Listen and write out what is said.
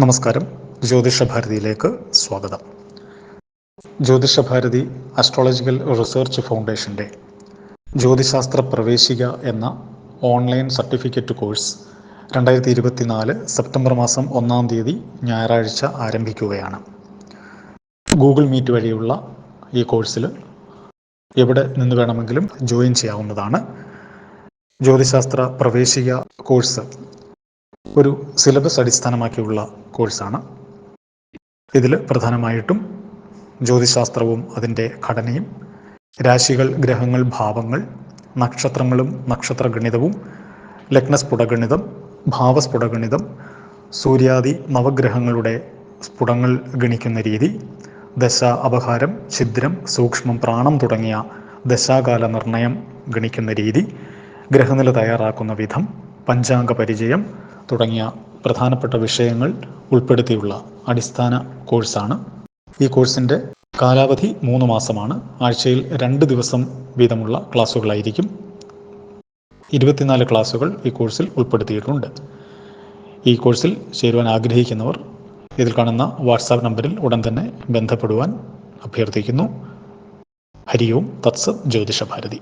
നമസ്കാരം. ജ്യോതിഷ ഭാരതിയിലേക്ക് സ്വാഗതം. ജ്യോതിഷ ഭാരതി അസ്ട്രോളജിക്കൽ റിസർച്ച് ഫൗണ്ടേഷന്റെ ജ്യോതിശാസ്ത്ര പ്രവേശിക എന്ന ഓൺലൈൻ സർട്ടിഫിക്കറ്റ് കോഴ്സ് രണ്ടായിരത്തി ഇരുപത്തിനാല് സെപ്റ്റംബർ മാസം ഒന്നാം തീയതി ഞായറാഴ്ച ആരംഭിക്കുകയാണ്. ഗൂഗിൾ മീറ്റ് വഴിയുള്ള ഈ കോഴ്സിൽ എവിടെ നിന്ന് വേണമെങ്കിലും ജോയിൻ ചെയ്യാവുന്നതാണ്. ജ്യോതിശാസ്ത്ര പ്രവേശിക കോഴ്സ് ഒരു സിലബസ് അടിസ്ഥാനമാക്കിയുള്ള കോഴ്സാണ് ഇതിൽ പ്രധാനമായിട്ടും ജ്യോതിശാസ്ത്രവും അതിന്റെ ഘടനയും രാശികൾ ഗ്രഹങ്ങൾ ഭാവങ്ങൾ നക്ഷത്രങ്ങളും നക്ഷത്രഗണിതവും ലഗ്നസ്ഫുടഗണിതം ഭാവസ്ഫുടഗണിതം സൂര്യാദി നവഗ്രഹങ്ങളുടെ സ്ഫുടങ്ങൾ ഗണിക്കുന്ന രീതി ദശ അപഹാരം ഛിദ്രം സൂക്ഷ്മം പ്രാണം തുടങ്ങിയ ദശാകാല നിർണയം ഗണിക്കുന്ന രീതി ഗ്രഹനില തയ്യാറാക്കുന്ന വിധം പഞ്ചാംഗ പരിചയം തുടങ്ങിയ പ്രധാനപ്പെട്ട വിഷയങ്ങൾ ഉൾപ്പെടുത്തിയുള്ള അടിസ്ഥാന കോഴ്സാണ്. ഈ കോഴ്സിന്റെ കാലാവധി മൂന്ന് മാസമാണ്. ആഴ്ചയിൽ രണ്ട് ദിവസം വീതമുള്ള ക്ലാസ്സുകളായിരിക്കും ഇരുപത്തിനാല് ക്ലാസ്സുകൾ ഈ കോഴ്സിൽ ഉൾപ്പെടുത്തിയിട്ടുണ്ട്. ഈ കോഴ്സിൽ ചേരുവാൻ ആഗ്രഹിക്കുന്നവർ ഇതിൽ കാണുന്ന വാട്സാപ്പ് നമ്പറിൽ ഉടൻ തന്നെ ബന്ധപ്പെടുവാൻ അഭ്യർത്ഥിക്കുന്നു. ഹരി ഓം തത്സത് ജ്യോതിഷ ഭാരതി